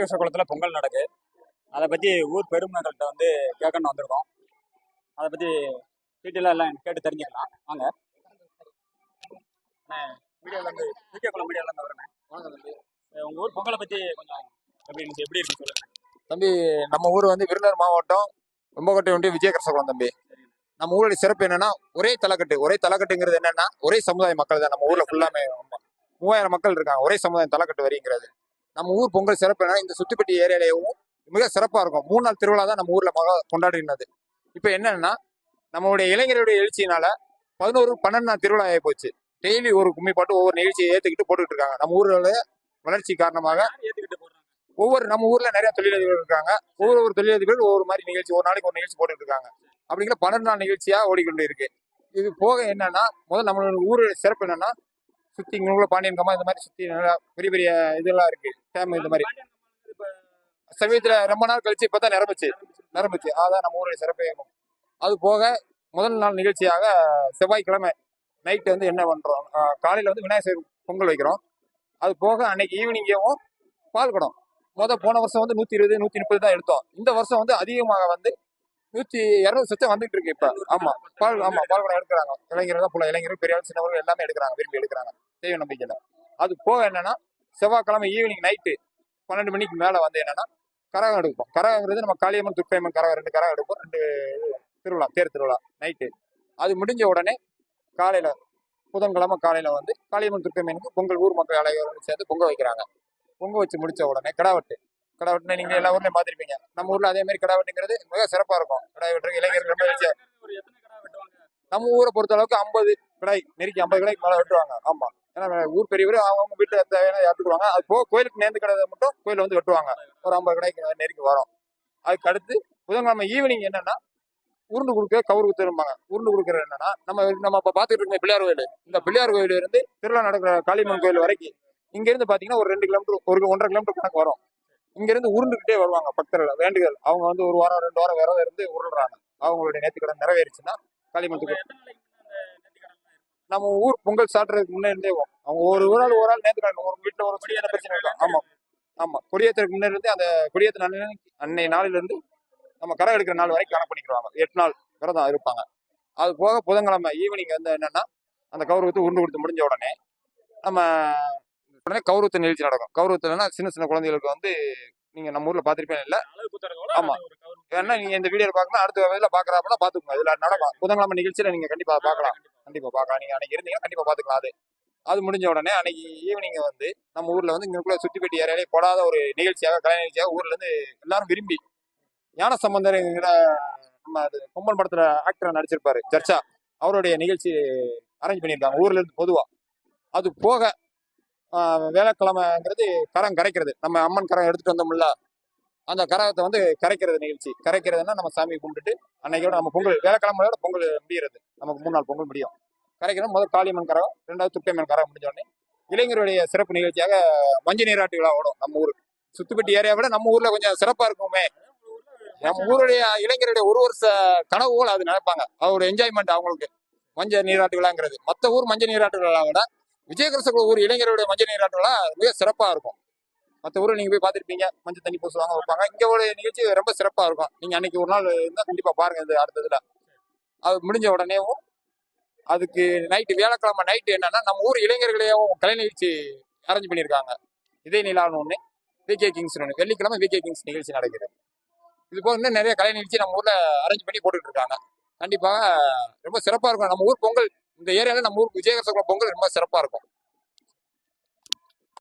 விஜயகிருஷ்ண குளத்தில் பொங்கல் நடக்கு. அதை பற்றி ஊர் பெருமக்கள்கிட்ட வந்து கேட்கணும்னு வந்திருக்கோம். அதை பற்றி டீட்டெயிலாக எல்லாம் கேட்டு தெரிஞ்சுக்கலாம். வாங்க. மீடியாவிலேருந்து விஜய குளம் மீடியாவிலேருந்து வரேன் வாங்க தம்பி. உங்கள் ஊர் பொங்கலை பற்றி கொஞ்சம் எப்படி இருந்துச்சு? எப்படி இருக்கு சொல்லுங்க. தம்பி நம்ம ஊர் வந்து விருதுநகர் மாவட்டம் கும்பகோட்டை ஒன்றிய விஜயகிருஷ்ணகுளம் தம்பி. நம்ம ஊருடைய சிறப்பு என்னன்னா ஒரே தலைக்கட்டு. ஒரே தலைக்கட்டுங்கிறது என்னன்னா ஒரே சமுதாய மக்கள் தான். நம்ம ஊர்ல ஃபுல்லாமே. மூவாயிரம் மக்கள் இருக்காங்க. ஒரே சமுதாயம் தலைக்கட்டு வரிங்கிறது. நம்ம ஊர் பொங்கல் சிறப்பு என்னன்னா இந்த சுத்திப்பட்டி ஏரியாலையும் மிக சிறப்பா இருக்கும். மூணு நாள் திருவிழா தான் நம்ம ஊர்ல மக கொண்டாடினது. இப்போ என்னன்னா நம்மளுடைய இளைஞருடைய எழுச்சியினால பதினோரு பன்னெண்டு நாள் திருவிழா ஆகி போச்சு. டெய்லி ஒரு கும்மி பாட்டு ஒவ்வொரு நிகழ்ச்சியை ஏத்துக்கிட்டு போட்டுக்கிட்டு இருக்காங்க. நம்ம ஊரோட வளர்ச்சி காரணமாக ஏற்றுக்கிட்டு ஒவ்வொரு நம்ம ஊர்ல நிறைய தொழிலதிபர்கள் இருக்காங்க. ஒவ்வொரு ஒரு தொழிலதிபர்கள் ஒவ்வொரு மாதிரி நிகழ்ச்சி ஒரு நாளைக்கு ஒரு நிகழ்ச்சி போட்டுட்டு இருக்காங்க. அப்படிங்கிற பன்னெண்டு நாள் நிகழ்ச்சியா ஓடிக்கொண்டு இருக்கு. இது போக என்னன்னா முதல்ல நம்மளோட ஊர் சிறப்பு என்னன்னா சுத்தி இங்கே பாண்டியன் கம்மா இந்த மாதிரி சுத்தி நல்லா பெரிய பெரிய இதெல்லாம் இருக்கு. டேம் இந்த மாதிரி. சமீபத்துல ரொம்ப நாள் கழிச்சு இப்பதான் நிரம்பிச்சு. நிரம்பிச்சு. அதான் நம்ம ஊருடைய சிறப்பே. அது போக முதல் நாள் நிகழ்ச்சியாக செவ்வாய்க்கிழமை நைட்டு வந்து என்ன பண்றோம்? காலையில் காலையில வந்து விநாயகர் பொங்கல் வைக்கிறோம். அது போக அன்னைக்கு ஈவினிங்கவும் பால் குடம். முத போன வருஷம் வந்து நூத்தி இருபது நூத்தி முப்பது தான் எடுத்தோம். இந்த வருஷம் வந்து அதிகமாக வந்து நூத்தி இருநூறு சச்சம் வந்துட்டு இருக்கு இப்ப. ஆமா. பால் ஆமா பால் குடம் எடுக்கிறாங்க. இளைஞர்கள் தான் புள்ள. இளைஞர்கள் பெரியவர்கள் சின்னவர்கள் எல்லாமே எடுக்கிறாங்க. விரும்பி எடுக்கிறாங்க. தெய்வ நம்பிக்கையில. அது போக என்னன்னா செவ்வாய்க்கிழமை ஈவினிங் நைட்டு பன்னெண்டு மணிக்கு மேல வந்து என்னன்னா கரகம் எடுப்போம். கரகங்கிறது நம்ம காளியம்மன் துப்பையம்மன் கரகம் ரெண்டு கரகம் எடுப்போம். ரெண்டு திருவிழா தேர் திருவிழா நைட்டு அது முடிஞ்ச உடனே காலையில புதன்கிழமை காலையில வந்து காளியம்மன் துப்பையம்மனுக்கு பொங்கல் ஊர் மக்கள் அனைவரும் சேர்ந்து பொங்க வைக்கிறாங்க. பொங்க வச்சு முடிச்ச உடனே கிடாவெட்டு. கிடாவெட்டுனா நீங்க எல்லா ஊர்லயும் பார்த்திருப்பீங்க. நம்ம ஊர்ல அதே மாதிரி கிடாவெட்டுங்கிறது மிக சிறப்பா இருக்கும். கிடாவெட்டு இளைஞர்கள் ரொம்ப கடை நம்ம ஊரை பொறுத்த அளவுக்கு ஐம்பது கிடாய் நெருக்கி ஐம்பது கிடாய்க்கு மேலே வெட்டுவாங்க. ஆமா. ஏன்னா ஊர் பெரியவர் அவங்க வீட்டுல தேவையான எடுத்துக்குவாங்க அது போக கோயிலுக்கு நேர்ந்து கிடதை மட்டும் கோயில வந்து வெட்டுவாங்க. ஒரு ஐம்பது கிடாய்க்கு நெருக்கி வரும். அதுக்கு அடுத்து புதன்கிழமை ஈவினிங் என்னன்னா உருண்டு கொடுக்க கவுருக்கு திரும்பாங்க உருண்டு கொடுக்கறது என்னன்னா நம்ம நம்ம இப்ப பாத்துட்டு இருக்கோம் பிள்ளையார் கோயில். இந்த பிள்ளையார் கோயில் இருந்து திருவிழா நடக்கிற காளியம்மன் கோயில் வரைக்கும் இங்க இருந்து பாத்தீங்கன்னா ஒரு ரெண்டு கிலோமீட்டர் ஒரு ஒன்றரை கிலோமீட்டர் கணக்கு வரும். இங்க இருந்து உருண்டுகிட்டே வருவாங்க பக்தர்கள் வேண்டுகள் அவங்க வந்து ஒரு வாரம் ரெண்டு வாரம் விரதம் இருந்து உருள்றாங்க. அவங்களுடைய நேர்த்திக்கடன் நிறைவேறிச்சுன்னா நேர்த்திக்கடன் நம்ம ஊர் பொங்கல் சாட்டுறதுக்கு முன்னே இருந்தே. அவங்க ஒரு ஒரு ஆள் ஒரு ஆள் நேர்த்துக்கிறாங்க ஒரு வீட்டுல ஒரு கொடியேற்ற பிரச்சனை இருக்கும் ஆமா. ஆமா. கொடியேற்றதுக்கு முன்னே இருந்து அந்த கொடியேற்ற நாள் அன்னை நாளில இருந்து நம்ம கரை எடுக்கிற நாள் வரைக்கும் கணக்கு பண்ணிக்கிறாங்க எட்டு நாள் விரதம் இருப்பாங்க. அது போக புதன்கிழமை ஈவினிங் வந்து என்னன்னா அந்த கௌரவத்தை உருண்டு கொடுத்து முடிஞ்ச உடனே நம்ம உடனே கௌரவத்தை நிகழ்ச்சி நடக்கும். கௌரவத்துலன்னா சின்ன சின்ன குழந்தைகளுக்கு வந்து நீங்க நம்ம ஊர்ல பாத்திருப்பேன் இல்ல? ஆமா. நீங்க இந்த வீடியோ பார்க்கணும் அடுத்த வயதுல பாக்குறாப்புல பாத்துக்கோங்க இதுல நடக்கும். புதன்கிழமை நிகழ்ச்சியில நீங்க கண்டிப்பா பார்க்கலாம். கண்டிப்பா பார்க்கலாம். நீங்க அன்னைக்கு இருந்தீங்கன்னா கண்டிப்பா பாத்துக்கலாம் அது. அது முடிஞ்ச உடனே அன்னைக்கு ஈவினிங் வந்து நம்ம ஊர்ல வந்து இங்கக்குள்ள சுத்திப்பட்டி ஏரியாலே போடாத ஒரு நிகழ்ச்சியாக கலை நிகழ்ச்சியாக ஊர்ல இருந்து எல்லாரும் விரும்பி ஞான சம்பந்தருங்கிற நம்ம அது கொம்பன் படத்துல ஆக்டர் நடிச்சிருப்பாரு ஜர்ச்சா அவருடைய நிகழ்ச்சி அரேஞ்ச் பண்ணியிருக்காங்க. ஊர்ல இருந்து பொதுவா. அது போக வேலைக்கிழமைங்கிறது கரம் கரைக்கிறது. நம்ம அம்மன் கரம் எடுத்துட்டு வந்தோம்ல அந்த கரகத்தை வந்து கரைக்கிறது நிகழ்ச்சி. கரைக்கிறதுனா நம்ம சாமி கும்பிட்டுட்டு அன்னைக்கோட நம்ம பொங்கல் வேலைக்கிழமையோட பொங்கல் முடிகிறது நமக்கு மூணு நாள் பொங்கல் முடியும். கரைக்கிறோம் முதல் காளியம்மன் கரகம் ரெண்டாவது துப்பையம்மன் கரகம் முடிஞ்ச உடனே இளைஞருடைய சிறப்பு நிகழ்ச்சியாக மஞ்சள் நீராட்டு விழா ஓடும் நம்ம ஊர். சுத்துப்பட்டி ஏரியா விட நம்ம ஊர்ல கொஞ்சம் சிறப்பா இருக்குமே. நம்ம ஊருடைய இளைஞருடைய ஒரு வருஷ கனவுகள் அது நினைப்பாங்க. அவரோட என்ஜாய்மெண்ட் அவங்களுக்கு. மஞ்சள் நீராட்டு விழாங்கிறது மற்ற ஊர் மஞ்சள் நீராட்டு விழா விட விஜயகிருஷ்ண ஊர் இளைஞருடைய மஞ்சள் நீராட்டம்லாம் மிக சிறப்பாக இருக்கும். மற்ற ஊரில் நீங்கள் போய் பார்த்துருப்பீங்க மஞ்சள் தண்ணி பூசுவாங்க வைப்பாங்க. இங்கே ஒரு நிகழ்ச்சி ரொம்ப சிறப்பாக இருக்கும். நீங்கள் அன்னைக்கு ஒரு நாள் இருந்தால் கண்டிப்பாக பாருங்கள் இது அடுத்ததுல அது முடிஞ்ச உடனேவும் அதுக்கு நைட்டு வியாழக்கிழமை நைட்டு என்னன்னா நம்ம ஊர் இளைஞர்களையும் கலை நிகழ்ச்சி அரேஞ்ச் பண்ணியிருக்காங்க. இதே நிலான்னு ஒன்று விகே கிங்ஸ் ஒன்று வெள்ளிக்கிழமை விகே கிங்ஸ் நிகழ்ச்சி நடக்குது. இது போக இன்னும் நிறைய கலை நிகழ்ச்சி நம்ம ஊரில் அரேஞ்ச் பண்ணி போட்டுட்டு இருக்காங்க. கண்டிப்பாக ரொம்ப சிறப்பாக இருக்கும். நம்ம ஊர் பொங்கல் இந்த ஏரியால நம்ம ஊர் விஜயகரசகுல பொங்கல் ரொம்ப சிறப்பா இருக்கும்.